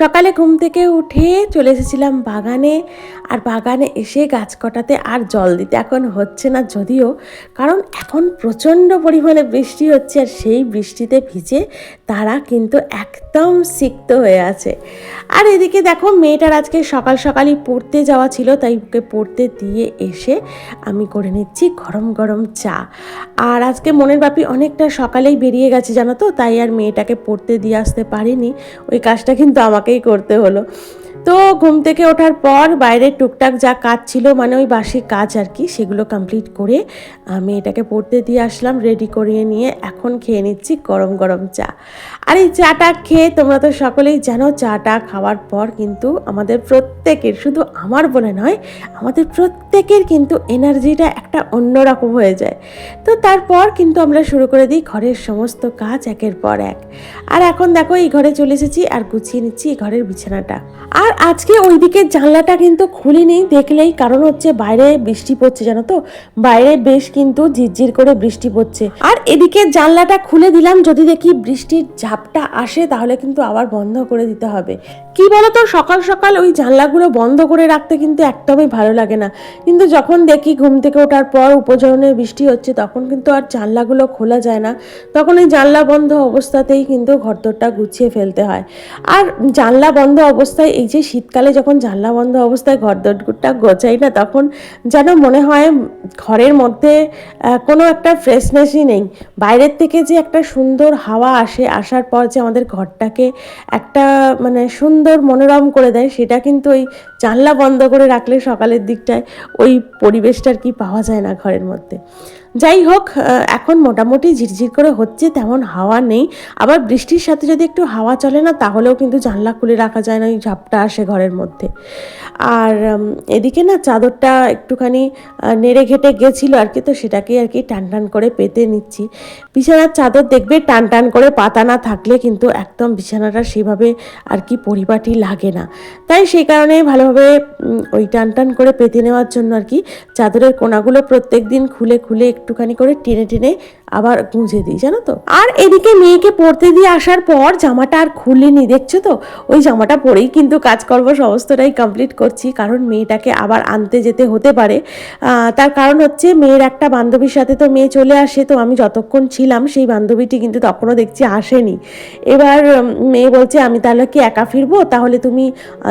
সকালে ঘুম থেকে উঠে চলে এসেছিলাম বাগানে, আর বাগানে এসে গাছ কটাতে আর জল দিতে। এখন হচ্ছে না যদিও, কারণ এখন প্রচণ্ড পরিমাণে বৃষ্টি হচ্ছে, আর সেই বৃষ্টিতে ভিজে তারা কিন্তু একদম সিক্ত হয়ে আছে। আর এদিকে দেখো, মেয়েটার আজকে সকাল সকালই পড়তে যাওয়া ছিল, তাই ওকে পড়তে দিয়ে এসে আমি করে নিচ্ছি গরম গরম চা। আর আজকে মনের বাপি অনেকটা সকালেই বেরিয়ে গেছে, জানো তো? তাই আর মেয়েটাকে পড়তে দিয়ে আসতে পারিনি। ওই কাজটা কিন্তু আমাকেই করতে হলো। তো ঘুম থেকে ওঠার পর বাইরের টুকটাক যা কাজ ছিল মানে ওই বাসি কাজ আর কি, সেগুলো কমপ্লিট করে আমি এটাকে পড়তে দিয়ে আসলাম রেডি করিয়ে নিয়ে এখন খেয়ে নিচ্ছি গরম গরম চা। আর এই চাটা খেয়ে তোমরা তো সকলেই জানো, চাটা খাওয়ার পর কিন্তু আমাদের প্রত্যেকের, শুধু আমার বলে নয়, আমাদের প্রত্যেকের কিন্তু এনার্জিটা একটা অন্যরকম হয়ে যায়। তো তারপর কিন্তু আমরা শুরু করে দিই ঘরের সমস্ত কাজ একের পর এক। আর এখন দেখো এই ঘরে চলে এসেছি আর গুছিয়ে নিচ্ছি এই ঘরের বিছানাটা। আর আজকে ওই দিকের জানলাটা কিন্তু খুলিনি দেখলেই কারণ হচ্ছে বাইরে বৃষ্টি পড়ছে, জানো তো? বাইরে বেশ কিন্তু ঝিরঝির করে বৃষ্টি পড়ছে। আর এদিকে জানলাটা খুলে দিলাম, যদি দেখি বৃষ্টির ঝাপটা আসে, তাহলে কিন্তু আবার বন্ধ করে দিতে হবে। কি বলতো, সকাল সকাল ওই জানলাগুলো বন্ধ করে রাখতে কিন্তু একদমই ভালো লাগে না। কিন্তু যখন দেখি ঘুম থেকে ওঠার পর উপজনের বৃষ্টি হচ্ছে, তখন কিন্তু আর জানলাগুলো খোলা যায় না। তখন ওই জানলা বন্ধ অবস্থাতেই কিন্তু ঘরদোরটা গুছিয়ে ফেলতে হয়। আর জানলা বন্ধ অবস্থায় এই যে শীতকালে যখন জানলা বন্ধ অবস্থায় ঘরদোরটা গোছাই না, তখন যেন মনে হয় ঘরের মধ্যে কোনো একটা ফ্রেশনেসই নেই। বাইরের থেকে যে একটা সুন্দর হাওয়া আসে, আসার পর যে আমাদের ঘরটাকে একটা মানে সুন্দর মনোরম করে দেয়, সেটা কিন্তু ওই জানলা বন্ধ করে রাখলে সকালের দিকটায় ওই পরিবেশটা আর কি পাওয়া যায় না ঘরের মধ্যে। যাই হোক এখন মোটামুটি ঝিরঝির করে হচ্ছে, তেমন হাওয়া নেই। আবার বৃষ্টির সাথে যদি একটু হাওয়া চলে না, তাহলেও কিন্তু জানলা খুলে রাখা যায় না, ওই ঝাপটা আসে ঘরের মধ্যে। আর এদিকে না চাদরটা একটুখানি নেড়ে ঘেটে গেছিল আর কি, তো সেটাকে আর কি টান টান করে পেতে নিচ্ছি। বিছানার চাদর দেখবে টান টান করে পাতা না থাকলে কিন্তু একদম বিছানাটা সেভাবে আর কি পরিপাটি লাগে না। তাই সেই কারণে ভালোভাবে ওই টান টান করে পেতে নেওয়ার জন্য আর কি চাদরের কোনাগুলো প্রত্যেক দিন খুলে খুলে একটুখানি করে টেনে টেনে আবার গুঁজে দিই, জানো তো? আর এদিকে মেয়েকে পড়তে দিয়ে আসার পর জামাটা আর খুলিনি, দেখছ তো? ওই জামাটা পরেই কিন্তু কাজকর্ম সমস্তটাই কমপ্লিট করছি, কারণ মেয়েটাকে আবার আনতে যেতে হতে পারে। তার কারণ হচ্ছে মেয়ের একটা বান্ধবীর সাথে তো মেয়ে চলে আসে, তো আমি যতক্ষণ ছিলাম সেই বান্ধবীটি কিন্তু তখনও দেখছি আসেনি। এবার মেয়ে বলছে, আমি তাহলে কি একা ফিরবো? তাহলে তুমি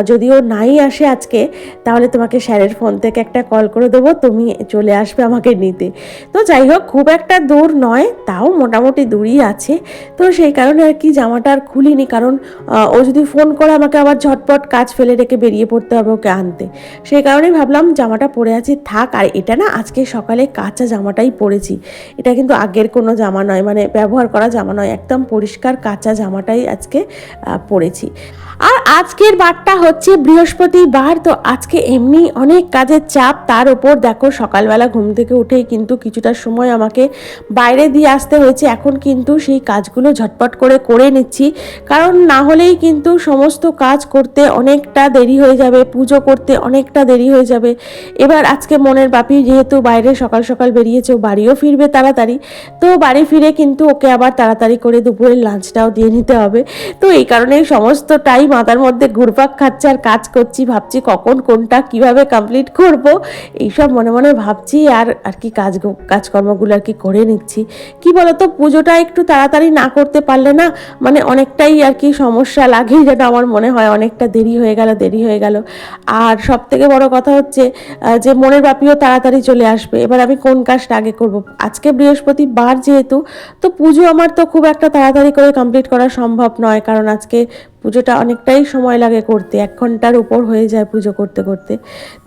যদিও নাই আসে আজকে, তাহলে তোমাকে স্যারের ফোন থেকে একটা কল করে দেবো, তুমি চলে আসবে আমাকে নিতে। তো যাই হোক, খুব একটা দূর নয়, তাও মোটামুটি দূরই আছে। তো সেই কারণে আর কি জামাটা আর খুলিনি, কারণ ও যদি ফোন করে আমাকে আবার ঝটপট কাজ ফেলে রেখে বেরিয়ে পড়তে হবে ওকে আনতে। সেই কারণেই ভাবলাম জামাটা পরে আছি, থাক, আর এটা না আজকে সকালে কাঁচা জামাটাই পরেছি। এটা কিন্তু আগের কোনো জামা নয় মানে ব্যবহার করা জামা নয়, একদম পরিষ্কার কাঁচা জামাটাই আজকে পরেছি। আর আজকের বারটা হচ্ছে বৃহস্পতিবার, তো আজকে এমনি অনেক কাজের চাপ, তার উপর দেখো সকালবেলা ঘুম থেকে উঠেই কিন্তু কিছুটা সময় আমাকে বাইরে দিয়ে আসতে হয়েছে, এখন কিন্তু সেই কাজগুলো ঝটপট করে করে নিচ্ছি। কারণ না হলেই কিন্তু সমস্ত কাজ করতে অনেকটা দেরি হয়ে যাবে, পুজো করতে অনেকটা দেরি হয়ে যাবে। এবার আজকে মনের বাপি যেহেতু বাইরে সকাল সকাল বেরিয়েছে বাড়িও ফিরবে তাড়াতাড়ি। তো বাড়ি ফিরে কিন্তু ওকে আবার তাড়াতাড়ি করে দুপুরের লাঞ্চটাও দিয়ে নিতে হবে। তো এই কারণে সমস্তটাই মাথার মধ্যে ঘুরপাক খাচ্ছে আর কাজ করছি, ভাবছি কখন কোনটা কীভাবে কমপ্লিট করব, এইসব মনে মনে ভাবছি আর আর কি কাজ, কাজকর্মগুলো আর কি করে নিচ্ছি। কি বলতো, পুজোটা একটু তাড়াতাড়ি না করতে পারলে না মানে অনেকটাই আর কি সমস্যা লাগে যেটা আমার মনে হয় অনেকটা দেরি হয়ে গেল, দেরি হয়ে গেল। আর সব থেকে বড় কথা হচ্ছে যে মনের বাপিও তাড়াতাড়ি চলে আসবে। এবার আমি কোন কাজটা আগে করব? আজকে বৃহস্পতিবার যেহেতু, তো পুজো আমার তো খুব একটা তাড়াতাড়ি করে কমপ্লিট করা সম্ভব নয়, কারণ আজকে পুজোটা অনেকটাই সময় লাগে করতে, এক ঘণ্টার উপর হয়ে যায় পুজো করতে করতে।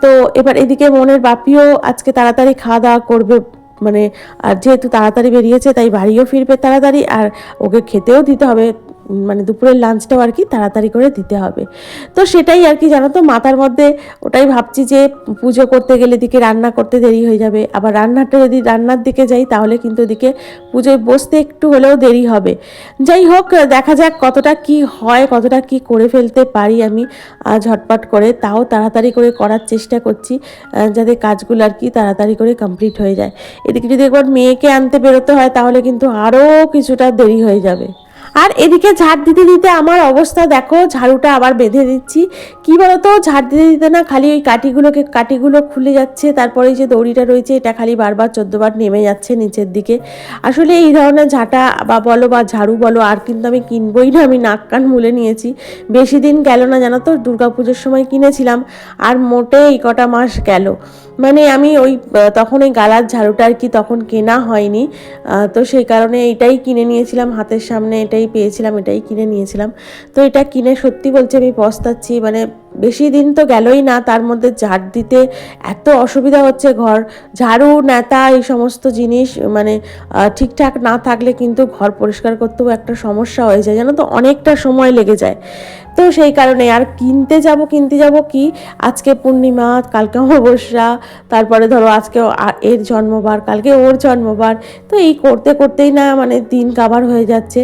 তো এবার এদিকে মনের বাপিও আজকে তাড়াতাড়ি খাওয়া দাওয়া করবে মানে আর যেহেতু তাড়াতাড়ি বেরিয়েছে তাই বাড়িও ফিরবে তাড়াতাড়ি আর ওকে খেতেও দিতে হবে। মানে দুপুরের লাঞ্চটাও আর কি তাড়াতাড়ি করে দিতে হবে। তো সেটাই আর কি, জানো তো? মাথার মধ্যে ওটাই ভাবছি যে পুজো করতে গেলে এদিকে রান্না করতে দেরি হয়ে যাবে। আবার রান্নাটা যদি রান্নার দিকে যাই, তাহলে কিন্তু ওদিকে পুজোয় বসতে একটু হলেও দেরি হবে। যাই হোক, দেখা যাক কতটা কি হয়, কতটা কি করে ফেলতে পারি আমি ঝটপট করে। তাও তাড়াতাড়ি করে করার চেষ্টা করছি যাতে কাজগুলো আর কি তাড়াতাড়ি করে কমপ্লিট হয়ে যায়। এদিকে যদি একবার মেয়েকে আনতে বেরোতে হয়, তাহলে কিন্তু আরও কিছুটা দেরি হয়ে যাবে। আর এদিকে ঝাড় দিতে দিতে আমার অবস্থা দেখো, ঝাড়ুটা আবার বেঁধে দিচ্ছি। কি বলতো, ঝাড় দিতে দিতে না খালি ওই কাঠিগুলোকে, কাঠিগুলো খুলে যাচ্ছে, তারপরে যে দড়িটা রয়েছে, এটা খালি বারবার চোদ্দবার নেমে যাচ্ছে নিচের দিকে। আসলে এই ধরনের ঝাঁটা বা বলো বা ঝাড়ু বলো, আর কিন্তু আমি কিনবই না, আমি নাক কান মুলে নিয়েছি। বেশি দিন গেল না, জানো তো, দুর্গাপুজোর সময় কিনেছিলাম, আর মোটে এই কটা মাস গেল। মানে আমি ওই, তখন ওই গালার ঝাড়ুটা আর কি তখন কেনা হয়নি। তো সেই কারণে এটাই কিনে নিয়েছিলাম হাতের সামনে, এটাই পেয়েছিলাম এটাই কিনে নিয়েছিলাম। তো এটা কিনে সত্যি বলছি আমি পস্তাচ্ছি মানে বেশি দিন তো গেলই না, তার মধ্যে ঝাড় দিতে এত অসুবিধা হচ্ছে ঘর। ঝাড়ু, নেতা, এই সমস্ত জিনিস মানে ঠিকঠাক না থাকলে কিন্তু ঘর পরিষ্কার করতেও একটা সমস্যা হয়ে যায়। জানো তো, অনেকটা সময় লেগে যায়। তো সেই কারণে আর কিনতে যাব কিনতে যাব কি? আজকে পূর্ণিমা, কালকে অমাবস্যা, তারপরে ধরো আজকে এর জন্মবার, কালকে ওর জন্মবার। তো এই করতে করতেই না মানে দিন কাবার হয়ে যাচ্ছে।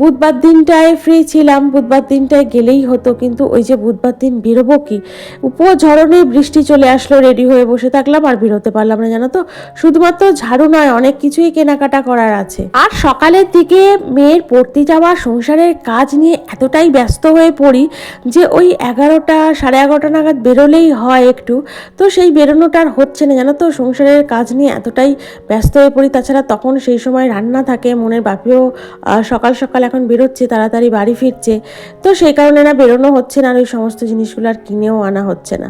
বুধবার দিনটায় ফ্রি ছিলাম, বুধবার দিনটায় গেলেই হতো, কিন্তু ওই যে বুধবার দিন বেরোবো কি? উপঝরণে বৃষ্টি চলে আসলো রেডি হয়ে বসে থাকলাম আর বেরোতে পারলাম না, জানো তো? শুধুমাত্র ঝাড়ু নয়, অনেক কিছুই কেনাকাটা করার আছে। আর সকালের দিকে মেয়ের পড়তে যাওয়া, সংসারের কাজ নিয়ে এতটাই ব্যস্ত হয়ে পড়ি যে ওই এগারোটা, সাড়ে এগারোটা নাগাদ বেরোলেই হয় একটু। তো সেই বেরোনোটা আর হচ্ছে না, জানো তো? সংসারের কাজ নিয়ে এতটাই ব্যস্ত হয়ে পড়ি। তাছাড়া তখন সেই সময় রান্না থাকে, মনের বাপিও সকাল সকাল এখন বেরোচ্ছে, তাড়াতাড়ি বাড়ি ফিরছে। তো সেই কারণে না, বেরোনো হচ্ছে না আর ওই সমস্ত জিনিসগুলো আর কিনেও আনা হচ্ছে না।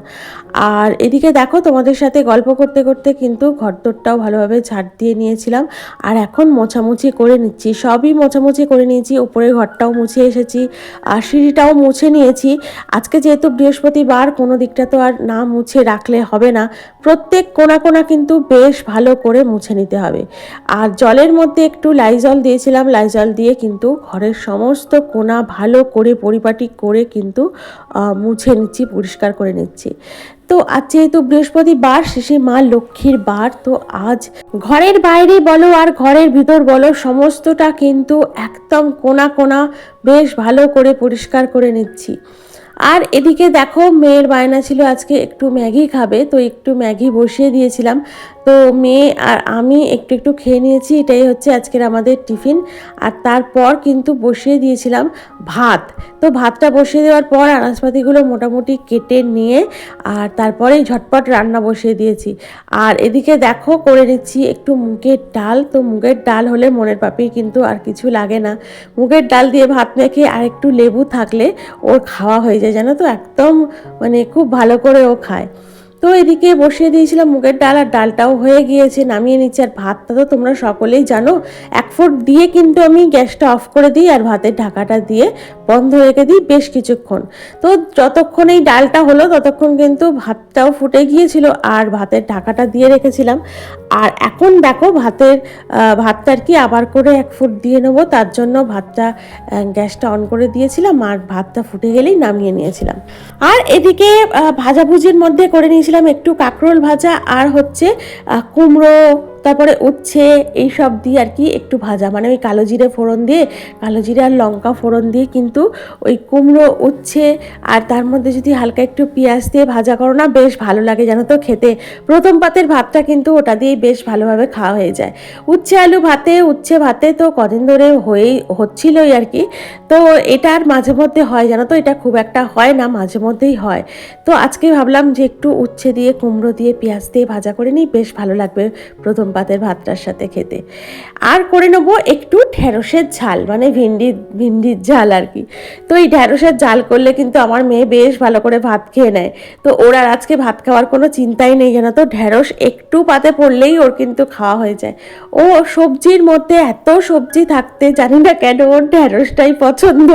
আর এদিকে দেখো, তোমাদের সাথে গল্প করতে করতে কিন্তু ঘরদোরটাও ভালোভাবে ঝাড় দিয়ে নিয়েছিলাম। আর এখন মোছামুছি করে নিচ্ছি। সবই মোছামুছি করে নিয়েছি, উপরের ঘরটাও মুছে এসেছি, আর সিঁড়িটাও মুছে নিয়েছি। আজকে যেহেতু বৃহস্পতিবার, কোনো দিকটা তো আর না মুছে রাখলে হবে না। প্রত্যেক কোনা কোনা কিন্তু বেশ ভালো করে মুছে নিতে হবে। আর জলের মধ্যে একটু লাইজল দিয়েছিলাম। লাইজল দিয়ে কিন্তু ঘরের সমস্ত কোনা ভালো করে পরিপাটি করে কিন্তু মুছে নিচ্ছি, পরিষ্কার করে নিচ্ছি। তো আজ যেহেতু বৃহস্পতিবার, শেষে মা লক্ষ্মীর বার, তো আজ ঘরের বাইরে বলো আর ঘরের ভিতর বলো, সমস্তটা কিন্তু একদম কোনা কোনা, বেশ ভালো করে পরিষ্কার করে নিচ্ছি। আর এদিকে দেখো, মেয়ের বায়না ছিল আজকে একটু ম্যাগি খাবে, তো একটু ম্যাগি বসিয়ে দিয়েছিলাম। তো মেয়ে আর আমি একটু একটু খেয়ে নিয়েছি, এটাই হচ্ছে আজকের আমাদের টিফিন। আর তারপর কিন্তু বসিয়ে দিয়েছিলাম ভাত। তো ভাতটা বসিয়ে দেওয়ার পর আনাজপাতিগুলো মোটামুটি কেটে নিয়ে আর তারপরে ঝটপট রান্না বসিয়ে দিয়েছি। আর এদিকে দেখো, করে নিচ্ছি একটু মুগের ডাল। তো মুগের ডাল হলে মনের পাপির কিন্তু আর কিছু লাগে না। মুগের ডাল দিয়ে ভাত মেখে আর একটু লেবু থাকলে ওর খাওয়া হয়ে যায় জানো তো? একদম মানে খুব ভালো করে ও খায়। তো এদিকে বসিয়ে দিয়েছিলাম মুগের ডাল আর ডালটাও হয়ে গিয়েছে, নামিয়ে নিচ্ছি। আর ভাতটা তো তোমরা সকলেই জানো, এক ফুট দিয়ে কিন্তু আমি গ্যাসটা অফ করে দিই আর ভাতের ঢাকাটা দিয়ে বন্ধ রেখে দিই বেশ কিছুক্ষণ। তো যতক্ষণ এই ডালটা হলো ততক্ষণ কিন্তু ভাতটাও ফুটে গিয়েছিল আর ভাতের ঢাকাটা দিয়ে রেখেছিলাম। আর এখন দেখো ভাতের ভাতটা আর কি আবার করে এক ফুট দিয়ে নেব, তার জন্য ভাতটা গ্যাসটা অন করে দিয়েছিলাম আর ভাতটা ফুটে গেলেই নামিয়ে নিয়েছিলাম। আর এদিকে ভাজাভুজির মধ্যে করে নিয়েছিলাম একটু কাঁকরোল ভাজা আর হচ্ছে কুমড়ো তারপরে উচ্ছে এইসব দিয়ে আর কি একটু ভাজা। মানে ওই কালো জিরে ফোড়ন দিয়ে, কালো জিরে আর লঙ্কা ফোড়ন দিয়ে কিন্তু ওই কুমড়ো, উচ্ছে আর তার মধ্যে যদি হালকা একটু পেঁয়াজ দিয়ে ভাজা করো না, বেশ ভালো লাগে জানো তো খেতে। প্রথম পাতের ভাতটা কিন্তু ওটা দিয়েই বেশ ভালোভাবে খাওয়া হয়ে যায়। উচ্ছে আলু ভাতে, উচ্ছে ভাতে তো কদিন ধরে হয়েই, হচ্ছিলই আর কি। তো এটা আর মাঝে মধ্যে হয় জানো তো, এটা খুব একটা হয় না, মাঝে মধ্যেই হয়। তো আজকে ভাবলাম যে একটু উচ্ছে দিয়ে, কুমড়ো দিয়ে, পেঁয়াজ দিয়ে ভাজা করে নিই, বেশ ভালো লাগবে প্রথম পাতের ভাতটার সাথে খেতে। আর করে নেব একটু ঢেঁড়সের ঝাল মানে ভিন্ডি, ভিন্ডির ঝাল আর কি। তো এই ঢেঁড়সের ঝাল করলে কিন্তু আমার মেয়ে বেশ ভালো করে ভাত খেয়ে নেয়। তো ওর আর আজকে ভাত খাওয়ার কোনো চিন্তাই নেই, জানো তো? ঢেঁড়স একটু পাতে পড়লেই ওর কিন্তু খাওয়া হয়ে যায়। ও সবজির মধ্যে এত সবজি থাকতে জানি না কেন ওর ঢেঁড়সটাই পছন্দ।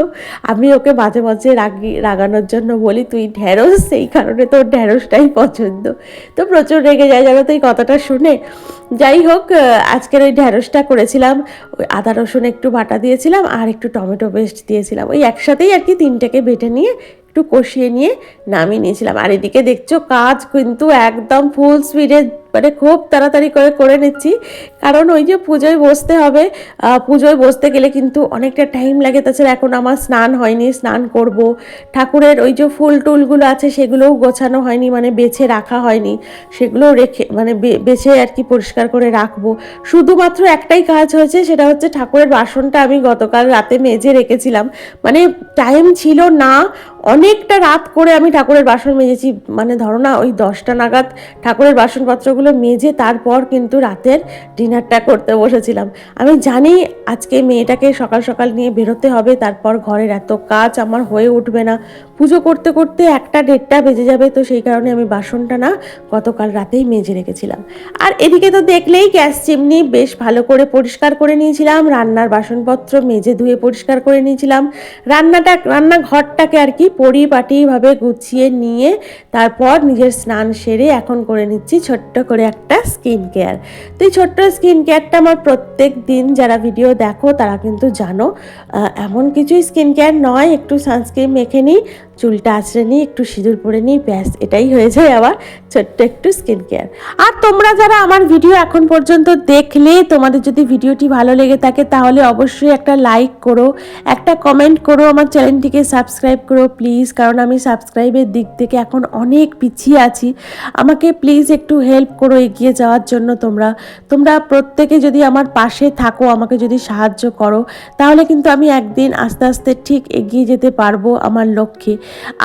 আমি ওকে মাঝে মাঝে রাগি, রাগানোর জন্য বলি, তুই ঢেঁড়স? সেই কারণে তোর ঢেঁড়সটাই পছন্দ। তো প্রচুর রেগে যায়, জানো তো? এই কথাটা শুনে যাই হোক আজকের ওই ঢ্যাঁড়সটা করেছিলাম, ওই আদা, রসুন একটু বাটা দিয়েছিলাম, আর একটু টমেটো পেস্ট দিয়েছিলাম। ওই একসাথেই আর কি তিনটাকে বেটে নিয়ে একটু কষিয়ে নিয়ে নামিয়ে নিয়েছিলাম। আর এদিকে দেখছ, কাজ কিন্তু একদম ফুল স্পিডে মানে খুব তাড়াতাড়ি করে করে নিচ্ছি। কারণ ওই যে পুজোয় বসতে হবে পুজোয় বসতে গেলে কিন্তু অনেকটা টাইম লাগে। তাছাড়া এখন আমার স্নান হয়নি, স্নান করব। ঠাকুরের ওই যে ফুল টুলগুলো আছে, সেগুলোও গোছানো হয়নি মানে বেছে রাখা হয়নি। সেগুলো রেখে মানে বেছে আর কি পরিষ্কার করে রাখব। শুধুমাত্র একটাই কাজ হয়েছে, সেটা হচ্ছে ঠাকুরের বাসনটা আমি গতকাল রাতে মেজে রেখেছিলাম। মানে টাইম ছিল না, অনেকটা রাত করে আমি ঠাকুরের বাসন মেজেছি। মানে ধরো না, ওই দশটা নাগাদ ঠাকুরের বাসনপত্রগুলো মেজে তারপর কিন্তু রাতের ডিনারটা করতে বসেছিলাম। আমি জানি আজকে মেয়েটাকে সকাল সকাল নিয়ে বেরোতে হবে, তারপর ঘরের এত কাজ আমার হয়ে উঠবে না। পুজো করতে করতে একটা দেড়টা বেজে যাবে, তো সেই কারণে আমি বাসনটা না গতকাল রাতেই মেজে রেখেছিলাম। আর এদিকে তো দেখলেই গ্যাস চিমনি বেশ ভালো করে পরিষ্কার করে নিয়েছিলাম, রান্নার বাসনপত্র মেজে ধুয়ে পরিষ্কার করে নিয়েছিলাম। রান্নাটা, রান্নাঘরটাকে আর কি পরিপাটিভাবে গুছিয়ে নিয়ে তারপর নিজের স্নান সেরে এখন করে নিচ্ছি ছোট্ট করে একটা স্কিন কেয়ার তো এই ছোট্ট স্কিন কেয়ারটা আমার প্রত্যেক দিন যারা ভিডিও দেখো, তারা কিন্তু জানো এমন কিছুই স্কিন কেয়ার নয়। একটু সানস্ক্রিন মেখে নিই, চুলটা আঁচড়ে নিই, একটু সিঁদুর পরে নিই, ব্যাস, এটাই হয়ে যায় আবার ছোট্ট একটু স্কিন কেয়ার আর তোমরা যারা আমার ভিডিও এখন পর্যন্ত দেখলে, তোমাদের যদি ভিডিওটি ভালো লেগে থাকে, তাহলে অবশ্যই একটা লাইক করো, একটা কমেন্ট করো, আমার চ্যানেলটিকে সাবস্ক্রাইব করো প্লিজ কারণ আমি সাবস্ক্রাইবের দিক থেকে এখন অনেক পিছিয়ে আছি। আমাকে প্লিজ একটু হেল্প করো এগিয়ে যাওয়ার জন্য তোমরা তোমরা প্রত্যেকে যদি আমার পাশে থাকো আমাকে যদি সাহায্য করো তাহলে কিন্তু আমি একদিন আস্তে আস্তে ঠিক এগিয়ে যেতে পারব আমার লক্ষ্যে।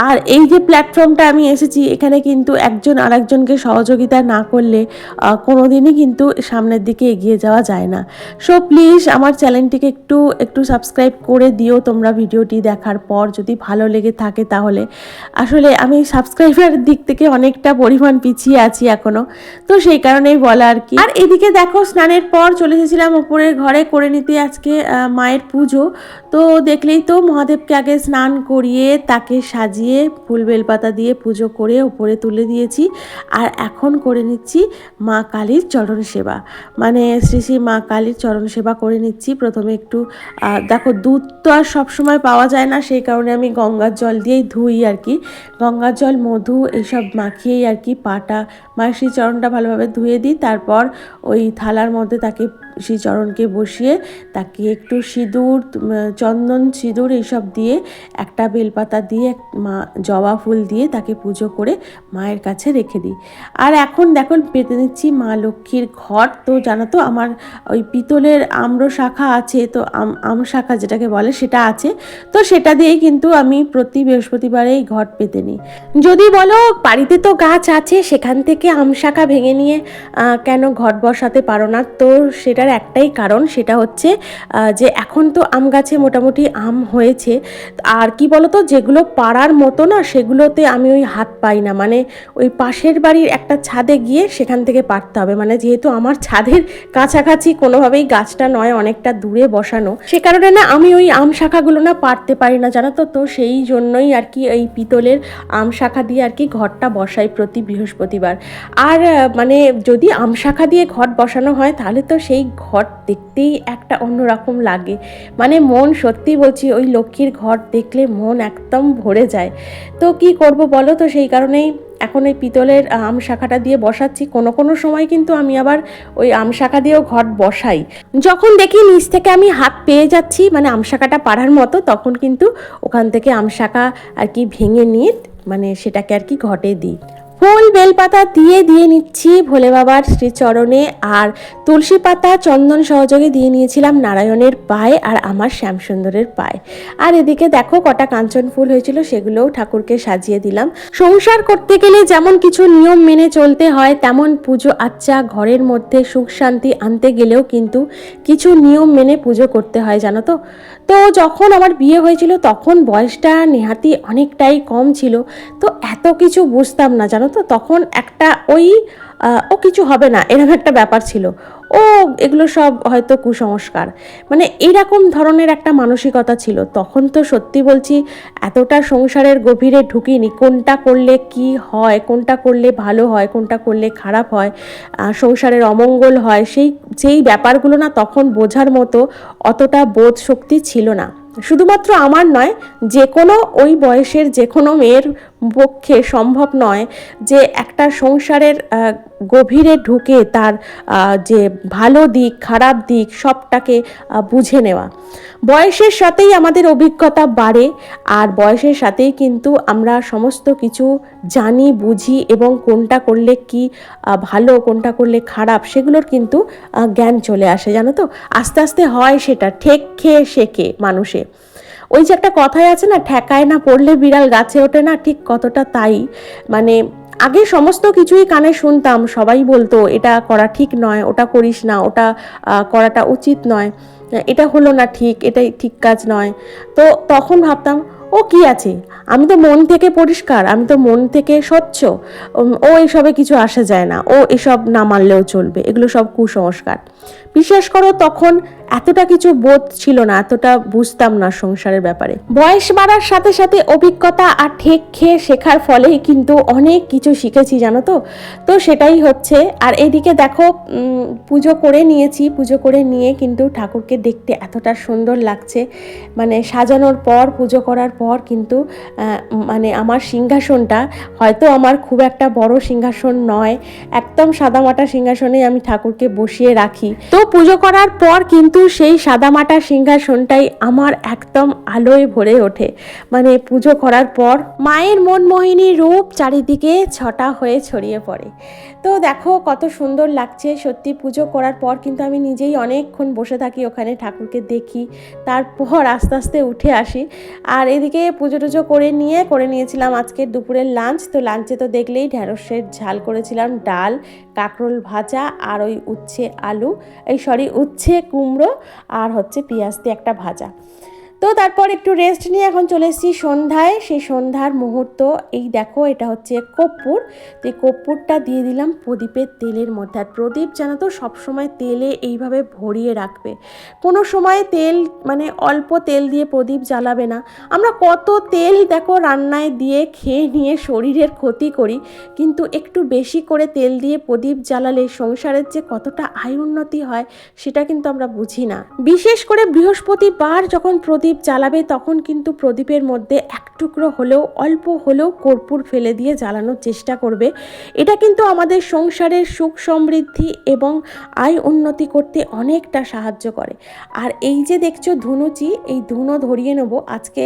আর এই যে প্ল্যাটফর্মটা আমি এসেছি এখানে কিন্তু একজন আরেকজনকে সহযোগিতা না করলে আহ, কোনোদিনই কিন্তু সামনের দিকে এগিয়ে যাওয়া যায় না। সো প্লিজ আমার চ্যানেলটিকে একটু একটু সাবস্ক্রাইব করে দিও তোমরা ভিডিওটি দেখার পর যদি ভালো লেগে থাকে তাহলে। আসলে আমি সাবস্ক্রাইবার দিক থেকে অনেকটা পরিমাণ পিছিয়ে আছি এখনও। তো সেই কারণেই বলা আর কি। আর এদিকে দেখো, স্নানের পর চলে এসেছিলাম উপরের ঘরে করে নিতে আজকে মায়ের পুজো। তো দেখলেই তো মহাদেবকে আগে স্নান করিয়ে তাকে সাজিয়ে ফুল বেলপাতা দিয়ে পুজো করে উপরে তুলে দিয়েছি। আর এখন করে নিচ্ছি মা কালীর চরণ সেবা। মানে শ্রী শ্রী মা কালীর চরণ সেবা করে নিচ্ছি। প্রথমে একটু দেখো দুধ তো আর সবসময় পাওয়া যায় না, সেই কারণে আমি গঙ্গার জল দিয়েই ধুই আর কি। গঙ্গার জল, মধু, এইসব মাখিয়েই আর কি পাটা, মায়ের শ্রী চরণটা ভালোভাবে ধুয়ে দিই তারপর ওই থালার মধ্যে তাকে শ্রী চরণকে বসিয়ে তাকে একটু সিঁদুর চন্দন, সিঁদুর এইসব দিয়ে একটা বেলপাতা দিয়ে মা, জবা ফুল দিয়ে তাকে পুজো করে মায়ের কাছে রেখে দিই। আর এখন দেখো পেতে নিচ্ছি মা লক্ষ্মীর ঘট তো জানো তো আমার ওই পিতলের আম্র শাখা আছে, তো আম আম শাখা যেটাকে বলে সেটা আছে। তো সেটা দিয়েই কিন্তু আমি প্রতি বৃহস্পতিবারেই ঘট পেতে নিই। যদি বলো বাড়িতে তো গাছ আছে, সেখান থেকে আম শাখা ভেঙে নিয়ে কেন ঘট বসাতে পারো না? তো সেটার একটাই কারণ, সেটা হচ্ছে যে এখন তো আম গাছে মোটামুটি আম হয়েছে। আর কি বলতো, যেগুলো পাড়ার মতো না, সেগুলোতে আমি ওই হাত পাই না। মানে ওই পাশের বাড়ির একটা ছাদে গিয়ে সেখান থেকে পারতে হবে। মানে যেহেতু আমার ছাদের কাছাকাছি, কোনোভাবেই গাছটা নয়, অনেকটা দূরে বসানো। সে কারণে না, আমি ওই আম শাখাগুলো না পারতে পারি না, জানো তো? তো সেই জন্যই আর কি এই পিতলের আম শাখা দিয়ে আর কি ঘরটা বসাই প্রতি বৃহস্পতিবার। আর মানে যদি আম শাখা দিয়ে ঘট বসানো হয়, তাহলে তো সেই ঘট দেখতেই একটা অন্যরকম লাগে। মানে মন সত্যি বলছি, ওই লক্ষ্মীর ঘর দেখলে মন একদম ভরে যায়। তো কি করব বলো তো? সেই কারণেই এখন ওই পিতলের আম শাখাটা দিয়ে বসাচ্ছি। কোনো কোনো সময় কিন্তু আমি আবার ওই আম শাখা দিয়েও ঘট বসাই। যখন দেখি নিচ থেকে আমি হাত পেয়ে যাচ্ছি মানে আম শাখাটা পাড়ার মতো, তখন কিন্তু ওখান থেকে আম শাখা আর কি ভেঙে নিয়ে মানে সেটাকে আর কি ঘটে দিই। ফুল বেলপাতা দিয়ে দিয়ে নিচ্ছি ভোলে বাবার শ্রীচরণে আর তুলসী পাতা চন্দন সহযোগে দিয়ে নিয়েছিলাম নারায়ণের পায়ে আর আমার শ্যামসুন্দরের পায়ে। আর এদিকে দেখো কটা কাঞ্চন ফুল হয়েছিল, সেগুলোও ঠাকুরকে সাজিয়ে দিলাম। সংসার করতে গেলে যেমন কিছু নিয়ম মেনে চলতে হয়, তেমন পুজো আচ্চা ঘরের মধ্যে সুখ শান্তি আনতে গেলেও কিন্তু কিছু নিয়ম মেনে পুজো করতে হয়, জানো তো? তো যখন আমার বিয়ে হয়েছিল তখন বয়সটা নেহাতি অনেকটাই কম ছিল। তো এত কিছু বুঝতাম না, জানো তো তখন একটা ওই ও কিছু হবে না এরকম একটা ব্যাপার ছিল। ও এগুলো সব হয়তো কুসংস্কার। মানে এরকম ধরনের একটা মানসিকতা ছিল। তখন তো সত্যি বলছি, এতটা সংসারের গভীরে ঢুকিনি, কোনটা করলে কি হয়, কোনটা করলে ভালো হয়, কোনটা করলে খারাপ হয় সংসারের অমঙ্গল হয়, সেই সেই ব্যাপারগুলো না তখন বোঝার মতো অতটা বোধ শক্তি ছিল না। শুধুমাত্র আমার নয়, যে কোনো ওই বয়সের যে কোনো মেয়ের পক্ষে সম্ভব নয় যে একটা সংসারের গভীরে ঢুকে তার যে ভালো দিক, খারাপ দিক সবটাকে বুঝে নেওয়া। বয়সের সাথেই আমাদের অভিজ্ঞতা বাড়ে আর বয়সের সাথেই কিন্তু আমরা সমস্ত কিছু জানি, বুঝি এবং কোনটা করলে কি ভালো, কোনটা করলে খারাপ সেগুলোর কিন্তু জ্ঞান চলে আসে, জানো তো? আস্তে আস্তে হয় সেটা, ঠেক খেয়ে শেখে মানুষে। ওই যে একটা কথাই আছে না, ঠেকায় না পড়লে বিড়াল গাছে ওঠে না, ঠিক কতটা তাই? মানে আগে সমস্ত কিছুই কানে শুনতাম, সবাই বলতো, এটা করা ঠিক নয়, ওটা করিস না, ওটা করাটা উচিত নয়, এটা হলো না ঠিক, এটাই ঠিক কাজ নয়। তো তখন ভাবতাম ও কি আছে? আমি তো মন থেকে পরিষ্কার, আমি তো মন থেকে স্বচ্ছ। ও এসবে কিছু আসা যায় না। ও এসব না মানলেও চলবে। এগুলো সব কুসংস্কার। বিশ্বাস করো, তখন এতটা কিছু বোধ ছিল না, এতটা বুঝতাম না সংসারের ব্যাপারে। বয়স বাড়ার সাথে সাথে অভিজ্ঞতা আর ঠেক খেয়ে শেখার ফলেই কিন্তু অনেক কিছু শিখেছি, জানো তো? তো সেটাই হচ্ছে। আর এদিকে দেখো পুজো করে নিয়েছি। পুজো করে নিয়ে কিন্তু ঠাকুরকে দেখতে এতটা সুন্দর লাগছে। মানে সাজানোর পর, পুজো করার পর কিন্তু মানে আমার সিংহাসনটা হয়তো আমার খুব একটা বড় সিংহাসন নয়, একদম সাদামাটা সিংহাসনে আমি ঠাকুরকে বসিয়ে রাখি। তো পুজো করার পর কিন্তু সেই সাদামাটা সিংহাসনটাই আমার একদম আলোয় ভরে ওঠে। মানে পুজো করার পর মায়ের মনমোহিনী রূপ চারিদিকে ছটা হয়ে ছড়িয়ে পড়ে। তো দেখো কত সুন্দর লাগছে, সত্যি পুজো করার পর কিন্তু আমি নিজেই অনেকক্ষণ বসে থাকি, ওখানে ঠাকুরকে দেখি, তারপর আস্তে আস্তে উঠে আসি। আর এদিকে পুজো টুজো করে নিয়ে, করে নিয়েছিলাম আজকের দুপুরের লাঞ্চ তো লাঞ্চে তো দেখলেই ঢ্যাঁড়সের ঝাল করেছিলাম, ডাল, কাঁকরোল ভাজা আর ওই উচ্ছে আলু, এই সরি উচ্ছে কুমড়ো আর হচ্ছে পেঁয়াজ দিয়ে একটা ভাজা। তো তারপর একটু রেস্ট নিয়ে এখন চলে এসেছি সন্ধ্যায়। সেই সন্ধ্যার মুহূর্ত, এই দেখো, এটা হচ্ছে কর্পূর। তো এই কর্পূরটা দিয়ে দিলাম প্রদীপের তেলের মধ্যে। আর প্রদীপ জানো তো সবসময় তেলে এইভাবে ভরিয়ে রাখবে। কোনো সময় তেল মানে অল্প তেল দিয়ে প্রদীপ জ্বালাবে না। আমরা কত তেল দেখো রান্নায় দিয়ে খেয়ে নিয়ে শরীরের ক্ষতি করি, কিন্তু একটু বেশি করে তেল দিয়ে প্রদীপ জ্বালালে সংসারের যে কতটা আয় উন্নতি হয়, সেটা কিন্তু আমরা বুঝি না। বিশেষ করে বৃহস্পতিবার যখন প্রদীপ জ্বালাবে তখন কিন্তু প্রদীপের মধ্যে এক টুকরো হলেও, অল্প হলেও কর্পূর ফেলে দিয়ে জ্বালানোর চেষ্টা করবে। এটা কিন্তু আমাদের সংসারের সুখ সমৃদ্ধি এবং আয় উন্নতি করতে অনেকটা সাহায্য করে। আর এই যে দেখছ ধুনুচি, এই ধুনো ধরিয়ে নেব আজকে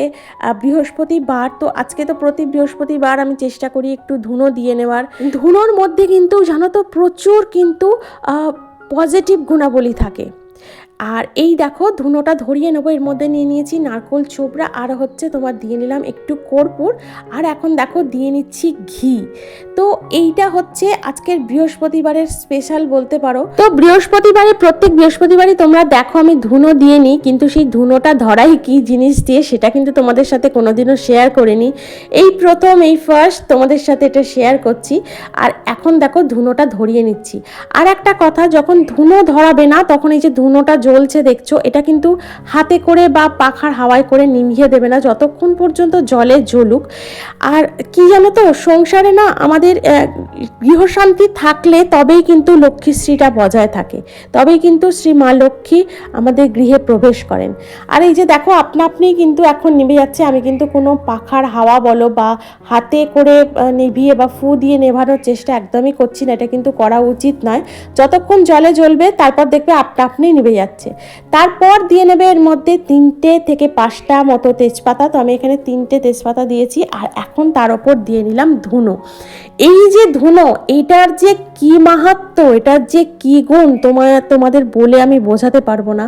বৃহস্পতিবার। তো আজকে তো প্রতি বৃহস্পতিবার আমি চেষ্টা করি একটু ধুনো দিয়ে নেওয়ার। ধুনোর মধ্যে কিন্তু জানো তো প্রচুর কিন্তু পজিটিভ গুণাবলী থাকে। আর এই দেখো, ধুনোটা ধরিয়ে নেব। এর মধ্যে নিয়ে নিয়েছি নারকোল চোপড়া আর হচ্ছে তোমার দিয়ে নিলাম একটু কর্পূর। আর এখন দেখো, দিয়ে নিচ্ছি ঘি। তো এইটা হচ্ছে আজকের বৃহস্পতিবারের স্পেশাল বলতে পারো। তো বৃহস্পতিবারে, প্রত্যেক বৃহস্পতিবারই তোমরা দেখো, আমি ধুনো দিয়ে নিই। কিন্তু সেই ধুনোটা ধরাই কি জিনিস দিয়ে, সেটা কিন্তু তোমাদের সাথে কোনোদিনও শেয়ার করিনি। এই প্রথম, এই ফার্স্ট তোমাদের সাথে এটা শেয়ার করছি। আর এখন দেখো, ধুনোটা ধরিয়ে নিচ্ছি। আর একটা কথা, যখন ধুনো ধরাবে না, তখন এই যে ধুনোটা জ্বলছে, দেখছ? এটা কিন্তু হাতে করে বা পাখার হাওয়ায় করে নিভিয়ে দেবে না, যতক্ষণ পর্যন্ত জলে জ্বলুক। আর কি জানো তো সংসারে না আমাদের গৃহশান্তি থাকলে তবেই কিন্তু লক্ষ্মীশ্রীটা বজায় থাকে। তবেই কিন্তু শ্রী মা লক্ষ্মী আমাদের গৃহে প্রবেশ করেন। আর এই যে দেখো, আপনা আপনি কিন্তু এখন নিভে যাচ্ছে, আমি কিন্তু কোনো পাখার হাওয়া বলো বা হাতে করে নিভিয়ে বা ফু দিয়ে নেভানোর চেষ্টা একদমই করছি না, এটা কিন্তু করা উচিত নয়। যতক্ষণ জলে জ্বলবে, তারপর দেখবে আপনা আপনি নিভে যাচ্ছে। তারপর দিয়ে নেবে এর মধ্যে তিনটে থেকে পাঁচটা মতো তেজপাতা, তো আমি এখানে তিনটে তেজপাতা দিয়েছি আর এখন তার ওপর দিয়ে নিলাম ধুনো। এই যে ধুনো, এটার যে কি মাহাত্ম, এটার যে কি গুণ তোমার তোমাদের বলে আমি বোঝাতে পারব না।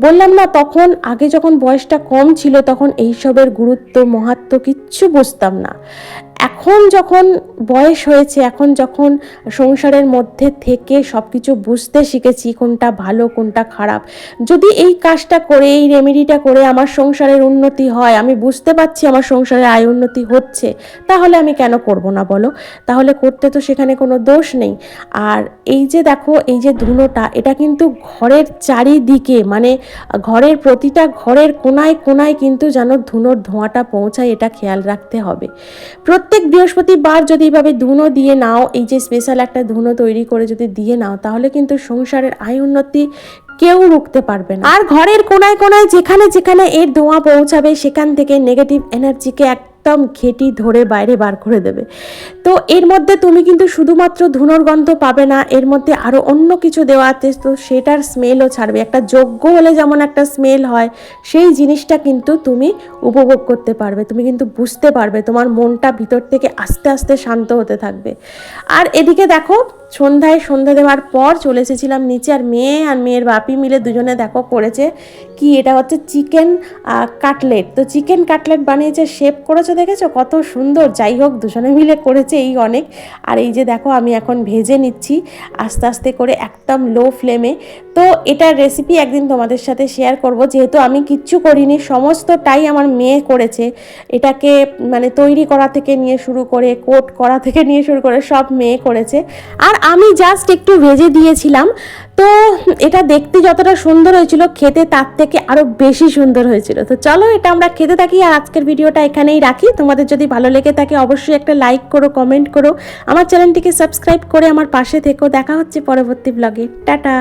বললাম না, তখন আগে যখন বয়সটা কম ছিল, তখন এইসবের গুরুত্ব, মহাত্ম কিচ্ছু বুঝতাম না। এখন যখন বয়স হয়েছে, এখন যখন সংসারের মধ্যে থেকে সব কিছু বুঝতে শিখেছি, কোনটা ভালো, কোনটা খারাপ, যদি এই কাজটা করে, এই রেমেডিটা করে আমার সংসারের উন্নতি হয়, আমি বুঝতে পারছি আমার সংসারের আয় উন্নতি হচ্ছে, তাহলে আমি কেন করব না বলো? তাহলে করতে তো সেখানে কোনো দোষ নেই। আর এই যে দেখো, এই যে ধুনোটা এটা কিন্তু ঘরের চারিদিকে মানে ঘরের প্রতিটা ঘরের কোনায় কোনায় কিন্তু যেন ধুনোর ধোঁয়াটা পৌঁছায়, এটা খেয়াল রাখতে হবে। প্রত্যেক বৃহস্পতিবার যদি এইভাবে ধুনো দিয়ে নাও, এই যে স্পেশাল একটা ধুনো তৈরি করে যদি দিয়ে নাও, তাহলে কিন্তু সংসারের আয় উন্নতি কেউ রুখতে পারবে না। আর ঘরের কোনায় কোনায় যেখানে যেখানে এর ধোঁয়া পৌঁছাবে, সেখান থেকে নেগেটিভ এনার্জিকে একদম ঘেটি ধরে বাইরে বার করে দেবে। তো এর মধ্যে তুমি কিন্তু শুধুমাত্র ধুনোর গন্ধ পাবে না, এর মধ্যে আরও অন্য কিছু দেওয়া আছে, তো সেটার স্মেলও ছাড়বে। একটা যোগ্য হলে যেমন একটা স্মেল হয়, সেই জিনিসটা কিন্তু তুমি উপভোগ করতে পারবে, তুমি কিন্তু বুঝতে পারবে, তোমার মনটা ভিতর থেকে আস্তে আস্তে শান্ত হতে থাকবে। আর এদিকে দেখো, সন্ধ্যায় সন্ধ্যা দেওয়ার পর চলে এসেছিলাম নিচে, আর মেয়ে আর মেয়ের বাপি মিলে দুজনে দেখো করেছে কি, এটা হচ্ছে চিকেন কাটলেট। তো চিকেন কাটলেট বানিয়েছে, শেপ করেছে দেখেছ? কত সুন্দর। যাই হোক, দুজনে মিলে করেছে এই অনেক। আর এই যে দেখো, আমি এখন ভেজে নিচ্ছি আস্তে আস্তে করে একদম লো ফ্লেমে। তো এটার রেসিপি একদিন তোমাদের সাথে শেয়ার করব। যেহেতু আমি কিচ্ছু করিনি, সমস্তটাই আমার মেয়ে করেছে। এটাকে মানে তৈরি করা থেকে নিয়ে শুরু করে, কোট করা থেকে নিয়ে শুরু করে সব মেয়ে করেছে। আর আমি জাস্ট একটু ভেজে দিয়েছিলাম। তো এটা দেখতে যতটা সুন্দর হয়েছিল, খেতে তার থেকে আরও বেশি সুন্দর হয়েছিল। তো চলো এটা আমরা খেতে থাকি আর আজকের ভিডিওটা এখানেই রাখি। তোমাদের যদি ভালো লেগে থাকে অবশ্যই একটা লাইক করো কমেন্ট করো। আমার চ্যানেলটিকে সাবস্ক্রাইব করে আমার পাশে থেকো। দেখা হচ্ছে পরবর্তী ব্লগে টাটা!